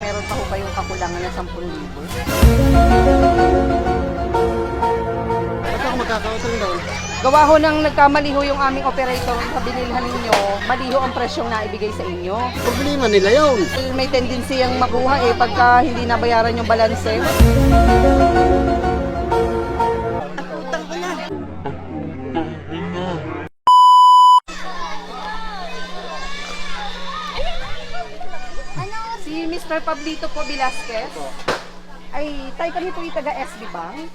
meron pa ho kayong kakulangan na 10,000. Ba't ako magkakautang daw? Gawa ho nang nagkamali ho yung aming operator sa binilhan ninyo, mali ho ang presyong naibigay sa inyo. Problema nila yun. May tendency ang makuha eh pagka hindi nabayaran yung balanse. Mr. Pablito po Velasquez, ay tayo kami po yung taga SB Bank.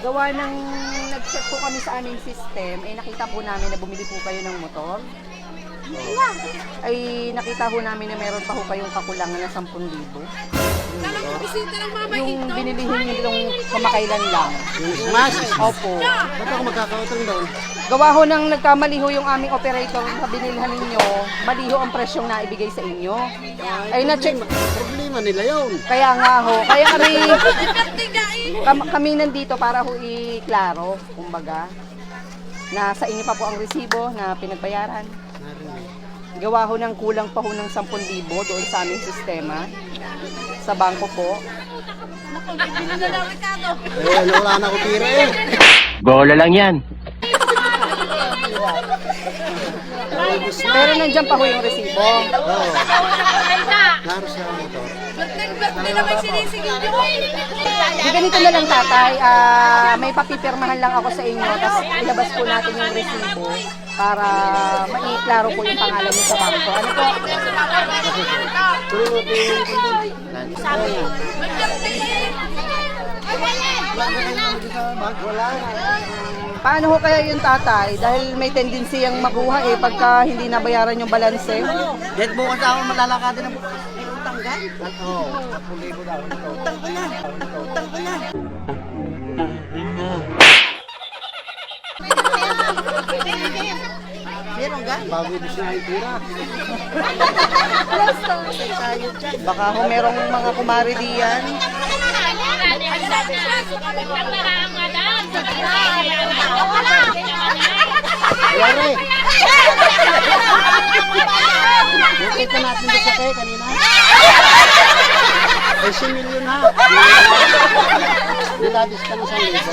Gawa ng nag-check po kami sa aming system, ay nakita po namin na bumili po kayo ng motor. Ay nakita po namin na meron pa po kayong kakulangan na 10,000. Yung binilihin nyo nung kamakailan lang. Yung smash. Opo. Ba't ako magkakautang daw? Gawa ho nang nagkamali ho yung aming operator sa binilhan ninyo, mali ho ang presyong naibigay sa inyo. Ay na-check. Problema nila yun. Kaya nga ho, kaya kami, kam- kami nandito para ho i-klaro, kumbaga, na sa inyo pa po ang resibo na pinagbayaran. Gawa ho ng kulang pa ho ng 10,000 doon sa aming sistema, sa bangko po. Eh, wala na ako tira eh. Bola lang yan. Pero nandiyan pa ho yung resibo. Oo. Naro sa motor. Di ganito na lang tatay, ah, may papipirmahan lang ako sa inyo, tapos ilabas po natin yung resibo para maiklaro po yung pangalan niyo sa bangko. Ano po? Yung. Paano ho kaya yung tatay? Dahil may tendency ang makuha eh pagka hindi nabayaran yung balanse. Dead bukas ako malalakadin ng utanggan. Oo. Puli ko daw. Utang ko na. Utang ko na. Meron ka? Bago ibig na yung tira. Tayo dyan. Baka ho merong mga kumari diyan. Yari. Nakita natin ba sa kayo kanina? Ay, si milyon ha. Nilabis ka ng sa libo.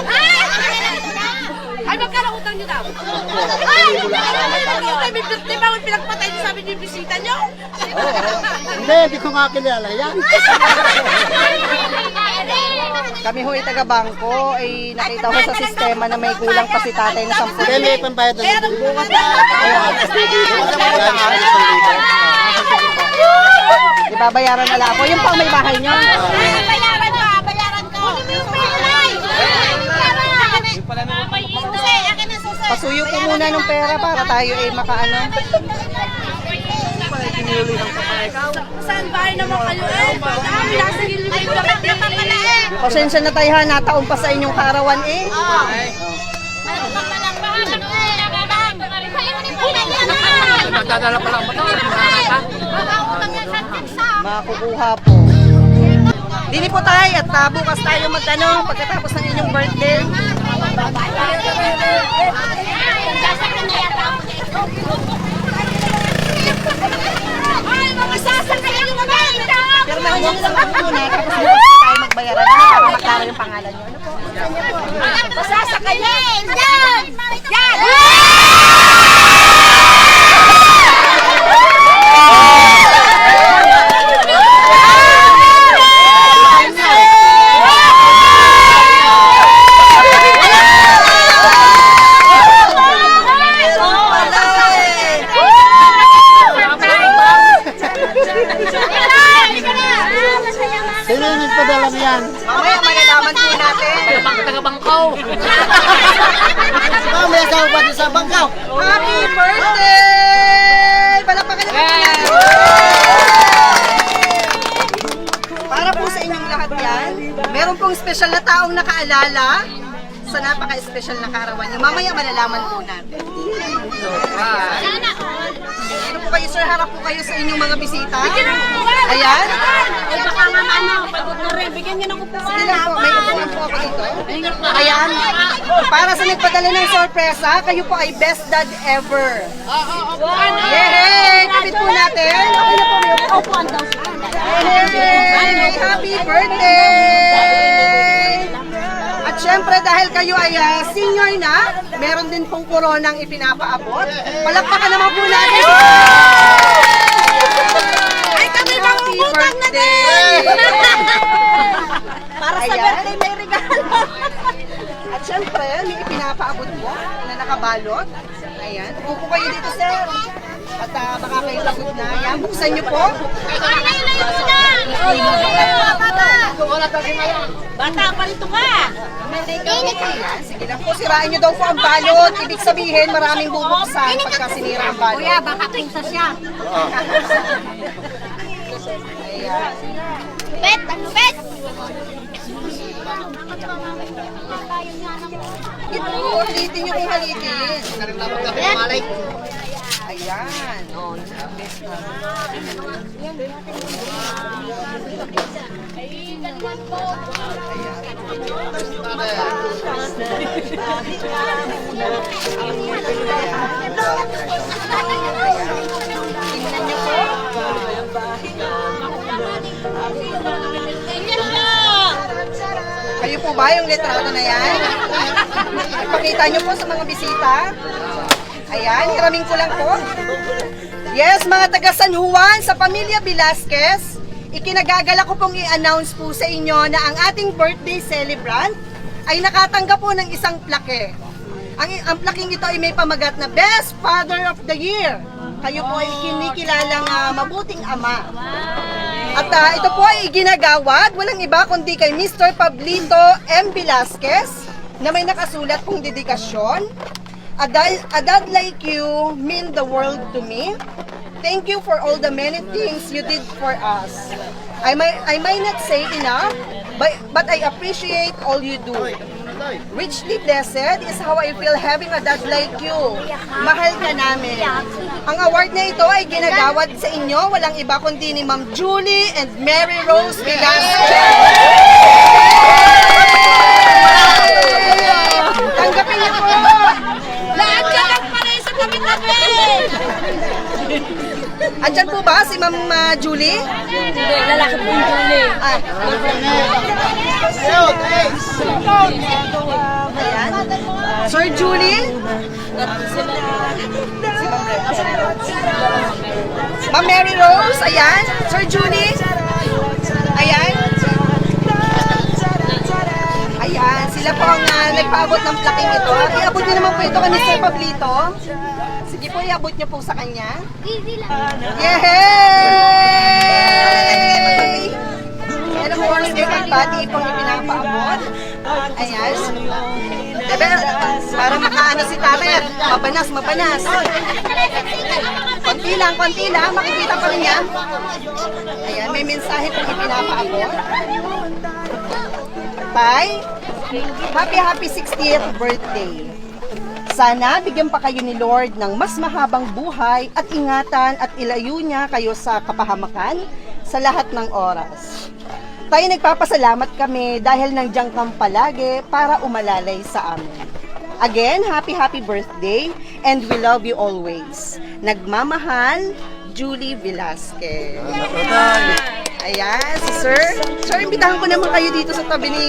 Ay, magkano utang niyo daw? Ay, may birthday ba? May pinagpatay niyo sabi niyo yung bisita niyo? Hindi, hindi ko nga kilala yan. Kami ho ay taga-bangko ay nakita ko sa sistema na may kulang pa si tatay na 10,000. Hindi, may pambayad na libo. Bukas na. Ibabayaran na lang ako. Yung pang may bahay niyo. Bayaran ko, bayaran ko. Kasi, akin ang susunod. Pasuyo po muna ng pera para tayo ay makaano. Saan bahay naman kayo eh? Dami, nasa gilid birthday eh. Pasensya na tayo ha, nataon pa sa inyong kaarawan eh. Magdadala pa lang ba? Makukuha po. Dini po tayo at ah, bukas tayo magtanong pagkatapos ng inyong birthday. Ay, mga sasakayan naman! Pero mahingi lang po muna tapos bukas tayo magbayaran na para maklaro yung pangalan niyo. Ano po? Masasakayan! Yan! Yan! Nakaalala sa napaka-special na karawan niyo. Mamaya malalaman po natin. Ano po kayo, sir? Harap po kayo sa inyong mga bisita. Ayan. Ay, baka mamano, pagod na rin. Bigyan niyo ng upuan. Sige lang po, may upuan po ako dito. Ayan. Para sa nagpadala ng sorpresa, kayo po ay best dad ever. Oo, upuan. Yay! Kapit po natin. Okay na po, may upuan daw. Yay! birthday! At syempre dahil kayo ay ah, senior na, meron din pong koronang ipinapaabot. Palakpakan naman po natin. Ay, kami Happy mangungutang na birthday! Para sa birthday may regalo. At syempre, may ipinapaabot po na nakabalot. Ayan. Upo kayo dito, sir. At ah, baka kayo pagod na. Ayan, buksan niyo po. Bata, palito ka! Sige lang po, sirain niyo daw po ang balot. Ibig sabihin, maraming bubuksan pagka sinira ang balot. Kuya, baka pingsa siya. Ayan. Bet! Bet! Ito, halitin niyo kung halitin. Ayan. Tingnan niyo po. Kayo po ba yung litrato na yan? Ipakita niyo po sa mga bisita. Ayan, hiramin ko lang po. Yes, mga taga San Juan, sa pamilya Velasquez, ikinagagala ko pong i-announce po sa inyo na ang ating birthday celebrant ay nakatanggap po ng isang plake. Ang, ang plaking ito ay may pamagat na Best Father of the Year. Kayo po ay kinikilalang ah, mabuting ama. At ah, ito po ay ginagawad, walang iba kundi kay Mr. Pablito M. Velasquez na may nakasulat pong dedikasyon. A, dad, a dad like you mean the world to me. Thank you for all the many things you did for us. I might, I might not say enough, but, but I appreciate all you do. Richly blessed is how I feel having a dad like you. Mahal ka namin. Ang award na ito ay ginagawad sa inyo, walang iba kundi ni Ma'am Julie and Mary Rose Velasquez. Tanggapin niyo po. Lahat ka lang pala sa tabi-tabi! Andyan po ba si Ma'am ah, Julie? Hindi, lalaki po yung Julie. Ah. Ayan. Sir Julie? Ma'am Mary Rose, ayan. Sir Julie? Ayan. Ayan, sila po ang ah, nagpaabot ng plaking ito. Iabot niyo naman po ito kay Mr. Pablito. Iabot niyo po sa kanya. Yay! Yan ang oras kayo kay Buddy pong ipinapaabot. Ayan. Diba, para makaano si tatay at mabanas, mabanas. Konti lang, konti lang. Makikita pa rin yan. Ayan, may mensahe pong ipinapaabot. Tay, happy happy 60th birthday. Sana bigyan pa kayo ni Lord ng mas mahabang buhay at ingatan at ilayo niya kayo sa kapahamakan sa lahat ng oras. Tayo nagpapasalamat kami dahil nandiyan kang palagi para umalalay sa amin. Again, happy happy birthday and we love you always. Nagmamahal, Julie Velasquez. Ayan, si Sir. Sir, imbitahan ko naman kayo dito sa tabi ni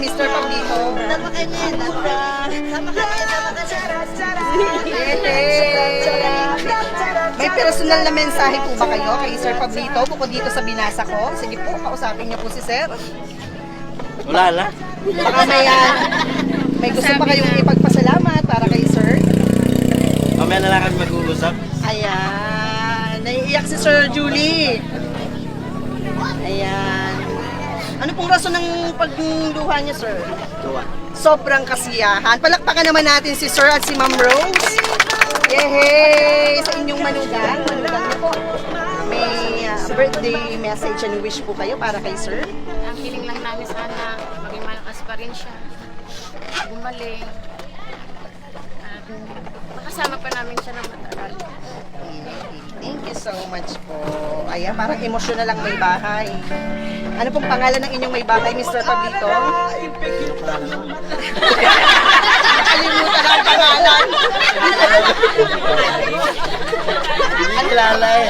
Mr. Pablito. May personal na mensahe po ba kayo kay Sir Pablito bukod dito sa binasa ko? Sige po, kausapin niyo po si Sir. Wala na. Baka may, may gusto pa kayong ipagpasalamat para kay Sir. Mamaya na lang kami mag-uusap. Ayan. Naiiyak si Sir Julie. Ayan. Ano pong rason ng pagluha niya, Sir? Tuwa. Sobrang kasiyahan. Palakpakan naman natin si Sir at si Ma'am Rose. Yehey! Sa inyong manugang. Manugang niyo po. May ah, birthday message and wish po kayo para kay Sir. Ang hiling lang namin sana, maging malakas pa rin siya. Gumaling. At makasama pa namin siya ng matagal. Thank you so much po. Ayan, parang emosyonal lang may bahay. Ano pong pangalan ng inyong may bahay, Mr. Pablito? Nakalimutan ang pangalan. Kilala eh.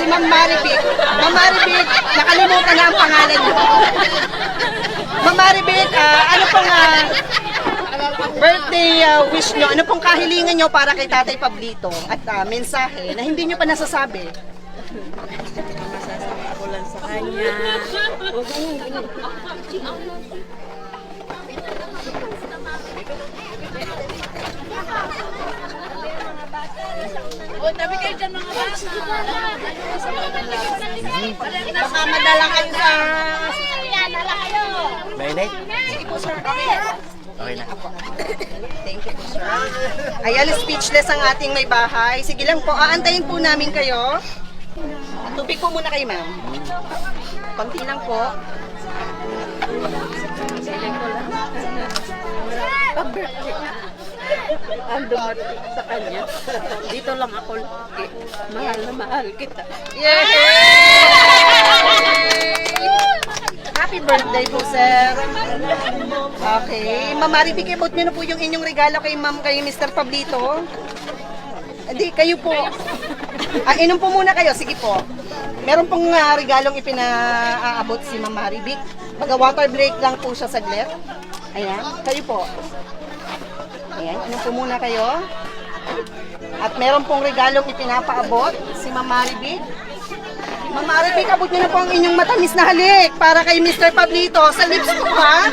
Si Ma'am Maribik. Ma'am Maribik, nakalimutan na ang pangalan niyo. Ma'am Maribik, ah, ano pong ah, birthday ah, wish niyo? Ano pong kahilingan niyo para kay Tatay Pablito? At ah, mensahe na hindi niyo pa nasasabi. O, tabi kayo dyan mga bata. Baka madala kayo sa... Mainit? Okay na. Thank you po, sir. Ayan, speechless ang ating may bahay. Sige lang po, aantayin po namin kayo. Tubig po muna kayo, ma'am. Konti lang po. Ando sa kanya. Dito lang ako lagi. Mahal na mahal kita. Yay! Happy birthday po, sir. Okay. Ma'am Maribik, ibot niyo na po yung inyong regalo kay ma'am, kay Mr. Pablito. Hindi, kayo po. Ah, inom po muna kayo. Sige po. Meron pong ah, regalong ipinaaabot si Ma'am Maribik. Mag water break lang po siya saglit. Ayan. Kayo po. Ayan. Inom po muna kayo. At meron pong regalong ipinapaabot si Ma'am Maribik. Ma'am Maribik, abot niyo na po ang inyong matamis na halik para kay Mr. Pablito. Sa lips po ha?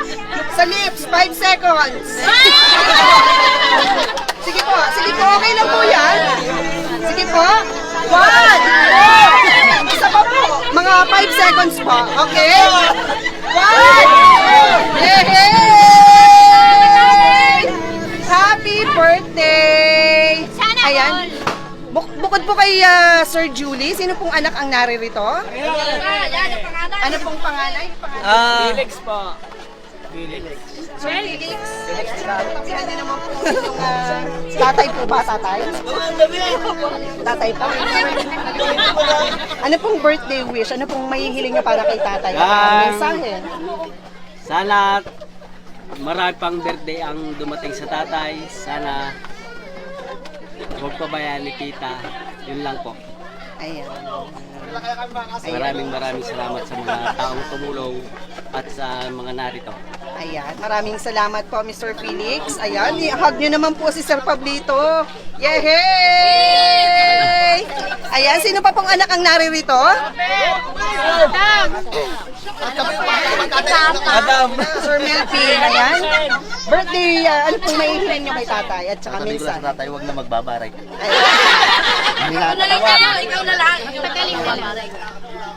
Sa lips, 5 seconds. Sige po, sige po, okay lang po yan. Sige po. One, two, isa pa po. Mga 5 seconds po, okay? One, Yay! Happy birthday! Ayan. Buk- bukod po kay ah, Sir Julie, sino pong anak ang naririto? Ano pong pangalan? Ah, Sir Felix. Tapihan niyo naman po yung ah, tatay po ba, tatay? Tatay po. Ano pong birthday wish? Ano pong mahihiling niyo para kay tatay? Ano ang Ah. mensahe? Sana marami pang birthday ang dumating sa tatay. Sana huwag pabayaan ni tita. Yun lang po. Ayan. Maraming maraming salamat sa mga taong tumulong at sa mga narito. Ayan, maraming salamat po Mr. Felix. Ayan, i-hug nyo naman po si Sir Pablito. Yehey! Ayan, sino pa pong anak ang naririto? Adam! Sir Melvin, ayan. Birthday, ah, ano pong mahihiling nyo kay tatay at saka Sabi ko lang minsan? sa tatay, huwag na magbabaray. Ayan. Ikaw na lang ikaw na lang. Pagaling ka lang.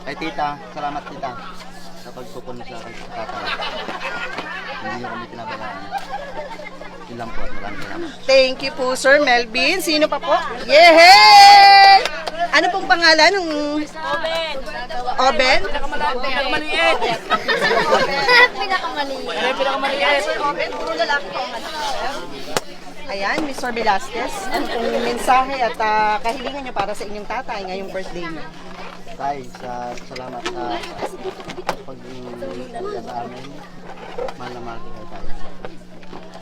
Kay tita, salamat tita. Sa pagpupuno sa akin sa tatay. Hindi niyo kami pinabayaan. Yun lang po, maraming salamat. Thank you po, Sir Melvin. Sino pa po? Yehey! Ano pong pangalan ng... Oben. Oben? Pinakamaliit. Pinakamaliit. Oben, puro lalaki po anak. Ayan, Mr. Velasquez, ano pong mensahe at ah, kahilingan niyo para sa inyong tatay ngayong birthday niyo? Tay, sa salamat sa pag-iingat sa amin. Mahal na mahal kayo tayo.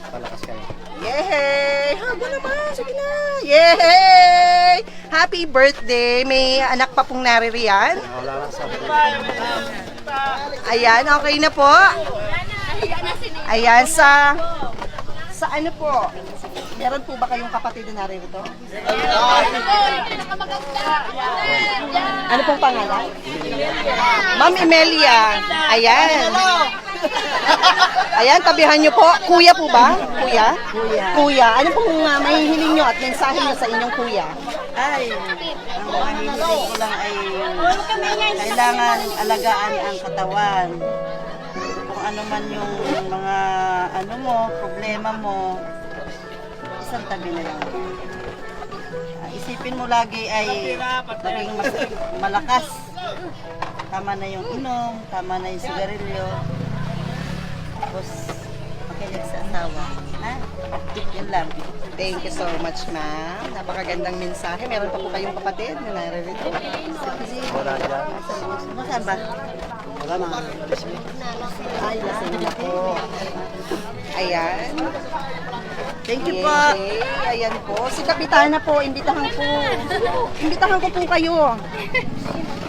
Palakas kayo. Yay! Habo naman! Sige na! Yay! Happy birthday! May anak pa pong naririyan. Wala lang sa Ayan, okay na po. Ayan, sa... Sa ano po? Meron po ba kayong kapatid na naririto? Ano pong pangalan? Ma'am Emelia. Ayan. Ayan, tabihan niyo po. Kuya po ba? Kuya? Kuya. Kuya. Ano pong uh, mahihiling niyo at mensahe niyo sa inyong kuya? Ay, ang mahihiling ko lang ay kailangan alagaan ang katawan. Kung ano man yung mga ano mo, problema mo, isang tabi na lang. Ah, Isipin mo lagi ay maging mas malakas. Tama na yung inom, tama na yung sigarilyo. Tapos, makinig sa asawa. Ha? Yun lang. Thank you so much, ma'am. Napakagandang mensahe. Meron pa po kayong kapatid na naririto. Wala dyan. Saan ba? Wala na. Ay, lasing na po. Ayan. Thank you po. Okay, ayan po. Si Kapitana po, imbitahan po. Imbitahan ko po kayo.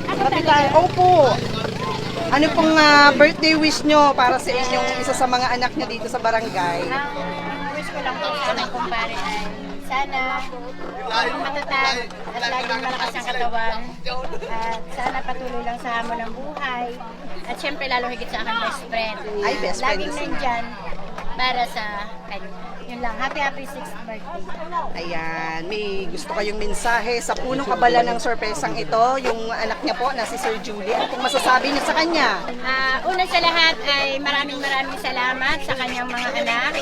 Kapitana, opo. Ano pong ah, birthday wish nyo para sa inyong isa sa mga anak nyo dito sa barangay? Ang wish ko lang po sa aking kumpare ay sana matatag at laging malakas ang katawan. At sana patuloy lang sa hamon ng buhay. At syempre lalo higit sa aking best friend. Ay, best friend Laging na sila. nandyan para sa kanya. Yun lang. Happy, happy 6th birthday. Ayan, may gusto kayong mensahe sa punong kabala ng sorpresang ito, yung anak niya po na si Sir Julie. Ano pong masasabi niyo sa kanya? Ah, una sa lahat ay maraming maraming salamat sa kanyang mga anak,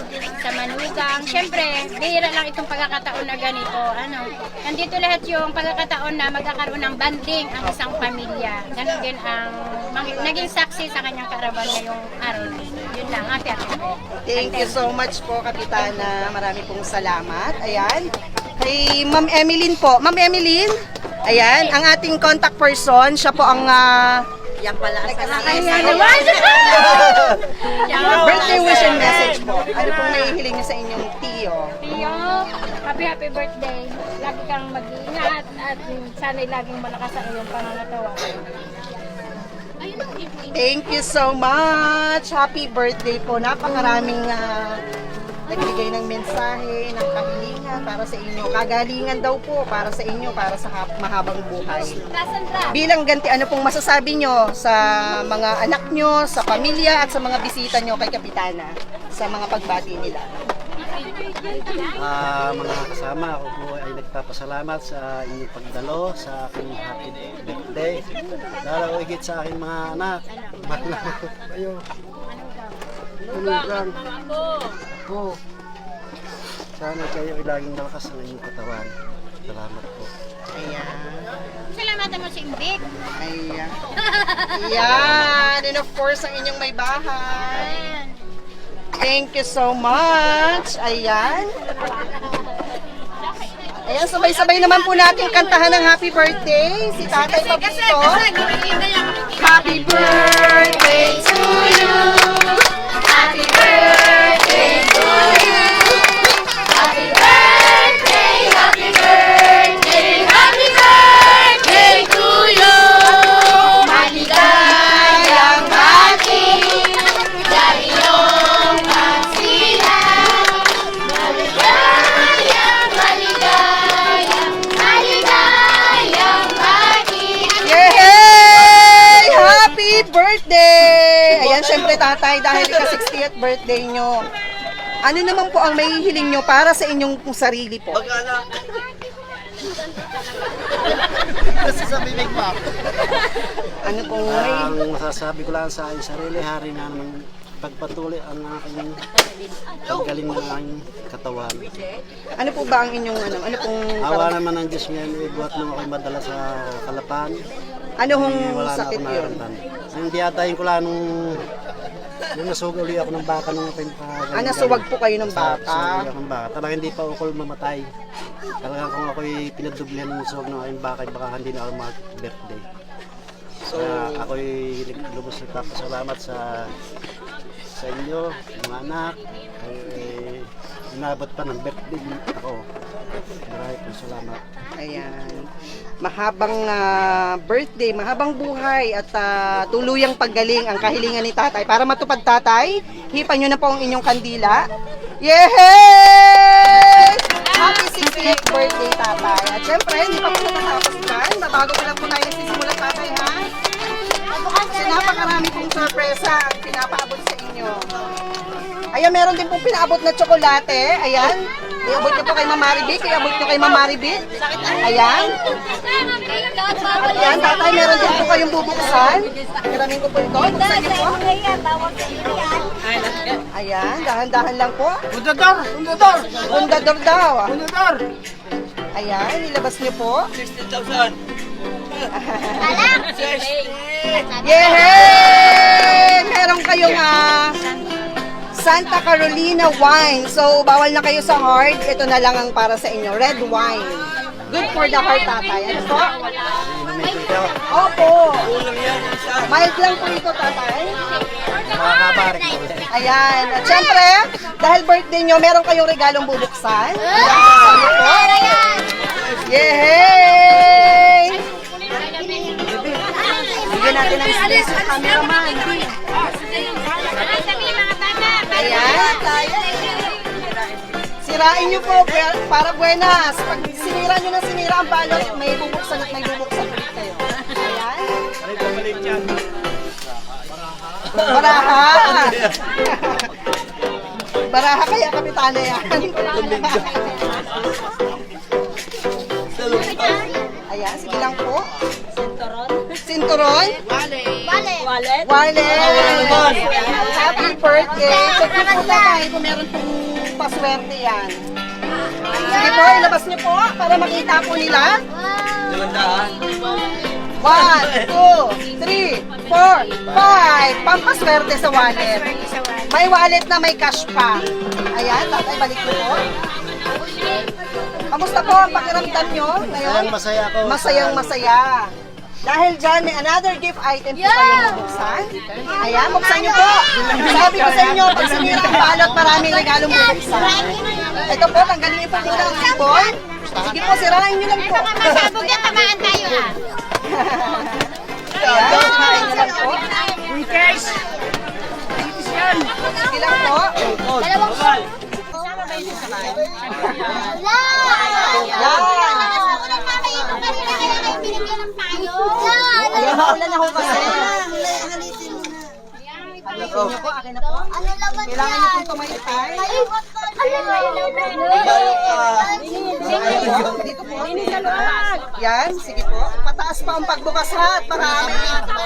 sa manugang. Siyempre, bihira lang itong pagkakataon na ganito. Ano, nandito lahat yung pagkakataon na magkakaroon ng banding ang isang pamilya. Ganon din ang naging saksi sa kanyang karaban ngayong araw. Yun lang, happy birthday. Thank you so much po, Kapitana. Marami pong salamat. Ayan. Kay Ma'am Emeline po. Ma'am Emeline, ayan, ang ating contact person, siya po ang ah, Yan pala ang birthday wish and message po. Ano pong nahihiling niyo sa inyong tiyo? Tio, happy happy birthday. Lagi kang mag-iingat at sana'y laging malakas ang iyong pangangatawa. Thank you so much. Happy birthday po. Napakaraming uh, nagbigay ng mensahe, ng kahilingan para sa inyo. Kagalingan daw po para sa inyo, para sa mahabang buhay. Bilang ganti, ano pong masasabi nyo sa mga anak nyo, sa pamilya at sa mga bisita nyo kay Kapitana sa mga pagbati nila? Ah, mga kasama, ako po ay nagpapasalamat sa inyong pagdalo sa aking happy birthday. Lalo higit sa aking mga anak. Mahal ko kayo. Tulugan. Po. Sana kayo ay laging malakas ang inyong katawan. Salamat po. Ayan. Salamatan mo si Imbig. Ayan. Ayan. And of course, ang inyong may bahay. Ayan. Thank you so much. Ayan. Ayan, sabay-sabay naman po natin kantahan ng happy birthday. Si Tatay Papito. Happy birthday to you. Tatay, dahil ika-60th birthday nyo. Ano naman po ang may hiling nyo para sa inyong sarili po? Kasi sa bibig mo. Ano pong may... Ang masasabi ko lang sa aking sarili, hari na naman pagpatuloy ang aking paggaling ng aking katawan. Ano po ba ang inyong ano? Ano pong... Awa naman ng Diyos ngayon, ibuhat nung ako'y madala sa Kalapan. Ano hong Eh, sakit yun? Ang tiyatayin ko lang nung nung nasuga uli ako ng baka nung ako'y pa. Ah, nasuwag po kayo ng baka? Nasuwag ako ng baka. Talaga hindi pa ukol mamatay. Talaga kung ako'y pinadublihan ng suwag ng aking baka, baka hindi na ako mag-birthday. So, ako'y lubos na tapasalamat sa sa inyo, mga anak. Eh, inabot pa ng birthday ako. Marami pong salamat. Ayan. Mahabang ah, birthday, mahabang buhay at ah, tuluyang paggaling ang kahilingan ni tatay. Para matupad tatay, hipan nyo na po ang inyong kandila. Yay! Happy 60th birthday tatay. At syempre, hindi pa po natatapos dyan. Babago pa lang po tayo nagsisimula tatay ha. Kasi napakarami pong sorpresa ang pinapaabot sa inyo. Ayan, meron din pong pinaabot na tsokolate. Ayan. Iabot nyo po kay Mama Maribik. Iabot nyo kay Mama Maribik. Ayan. At yan, tatay, meron din po kayong bubuksan. Kiramin ko po ito. Buksan niyo po. Ayan, dahan-dahan lang po. Bundador! Bundador! Bundador daw. Bundador! Ayan, ilabas niyo po. 60,000! Yay! Meron kayong ah, Santa Carolina wine. So, bawal na kayo sa hard. Ito na lang ang para sa inyo. Red wine. Good for the heart, tatay. Ano po? Opo. Mild lang po ito, tatay. Ayan. At syempre, dahil birthday nyo, meron kayong regalong bubuksan. Niyo po. Yehey! Bigyan natin ng space yung cameraman. Ayan. Sirain nyo po, para buenas. Pag sinira nyo na sinira ang balot, may bubuksan at may bubuksan ulit kayo. Ayan. Baraha! Baraha kaya kapitana yan. Ayan, sige lang po. Sinturon. Wallet. Wallet. Happy birthday. Niyo po tayo kung meron pong paswerte yan. Sige po, ilabas niyo po para makita po nila. One, two, three, four, five. Pampaswerte sa wallet. May wallet na may cash pa. Ayan, tatay, balik niyo po. Kamusta po ang pakiramdam nyo ngayon? Masaya ako. Masayang masaya. Dahil dyan, may another gift item po kayong mabuksan. Ayan, buksan nyo po. Sabi ko sa inyo, pag sinira ang balot, maraming regalong bubuksan. Ito po, tanggalin niyo po muna ang ribbon. Sige po, sirain nyo lang po. Masabog yan, tamaan tayo ah. Ayan, sirain nyo lang po. Sige lang po. Ayan, maulan na ho kasi. Halitin niyo po, akin na po. Kailangan niyo pong tumaytay. Dito po. Yan, sige po. Pataas pa ang pagbukas ha. Marami.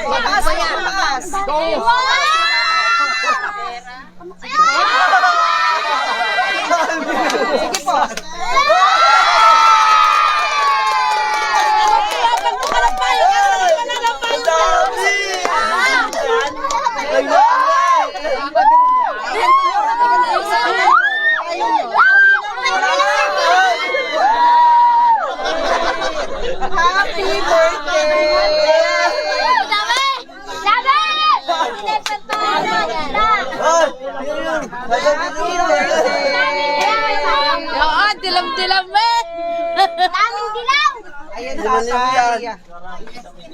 Pataas pa ang pataas. Go! Sige po. Happy birthday! Happy birthday! Oo, dilam-dilam eh. Tatay.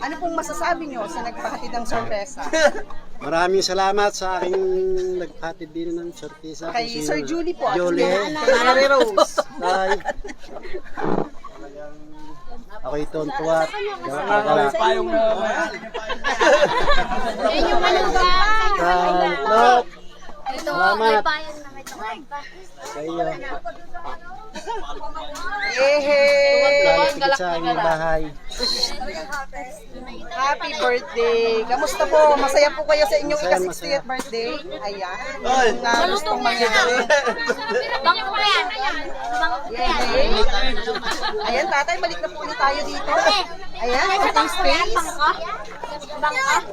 Ano pong masasabi nyo sa nagpahatid ng sorpresa? Maraming salamat sa aking nagpatid din ng sorpresa. Kay Sir Julie po. Julie. Mary Rose. Ay. Talagang ako'y tontuwa. Gawin payong na. Salamat. Salamat. Sa iyo. Yehey! Galit sa aking bahay. Happy birthday! Kamusta po? Masaya po kayo sa inyong Masaya, ika-60th birthday? Ayan. Yung na gustong mangyari. Yehey! Ayan, tatay, balik na po ulit tayo dito. Ayan, konting space.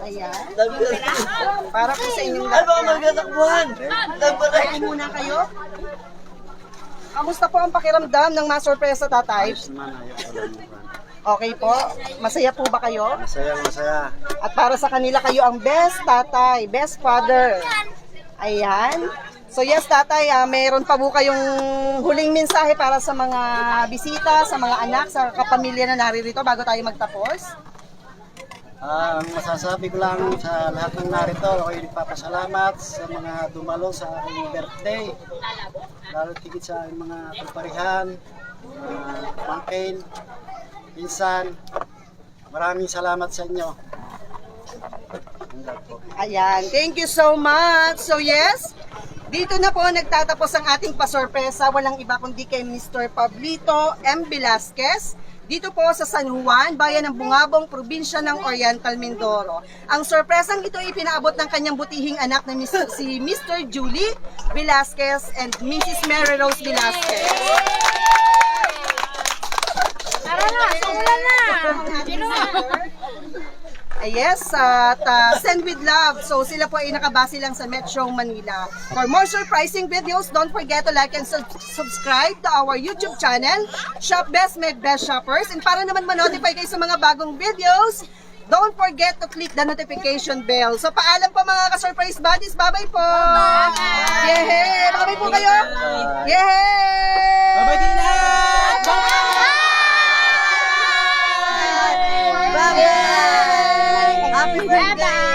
Ayan. Para po sa inyong lahat. Ay, muna kayo. Kamusta po ang pakiramdam ng masurpresa, tatay? Ayos naman, ayos. Okay po. Masaya po ba kayo? Masayang masaya. At para sa kanila kayo ang best tatay, best father. Ayan. So yes, tatay, ah, mayroon pa po kayong huling mensahe para sa mga bisita, sa mga anak, sa kapamilya na naririto bago tayo magtapos. Ah, ang masasabi ko lang sa lahat ng narito, ako'y nagpapasalamat sa mga dumalo sa aking birthday. Lalo tigit sa aking mga kaparihan, mga pangkin, pinsan. Maraming salamat sa inyo. Ayan, thank you so much. So yes, dito na po nagtatapos ang ating pasorpresa. Walang iba kundi kay Mr. Pablito M. Velasquez. Dito po sa San Juan, bayan ng Bungabong, probinsya ng Oriental Mindoro. Ang sorpresang ito ay pinaabot ng kanyang butihing anak na Mr. si Mr. Julie Velasquez and Mrs. Mary Rose Velasquez. Tara na, simulan na. Uh, yes, at uh, Send with Love. So sila po ay nakabase lang sa Metro Manila. For more surprising videos, don't forget to like and sub- subscribe to our YouTube channel, Shop Best Made Best Shoppers. And para naman ma-notify kayo sa mga bagong videos, don't forget to click the notification bell. So paalam po mga ka-surprise buddies. Bye-bye po! Bye-bye! Yehey! Bye-bye po kayo! Yehey! Bye-bye din Bye! Yeah.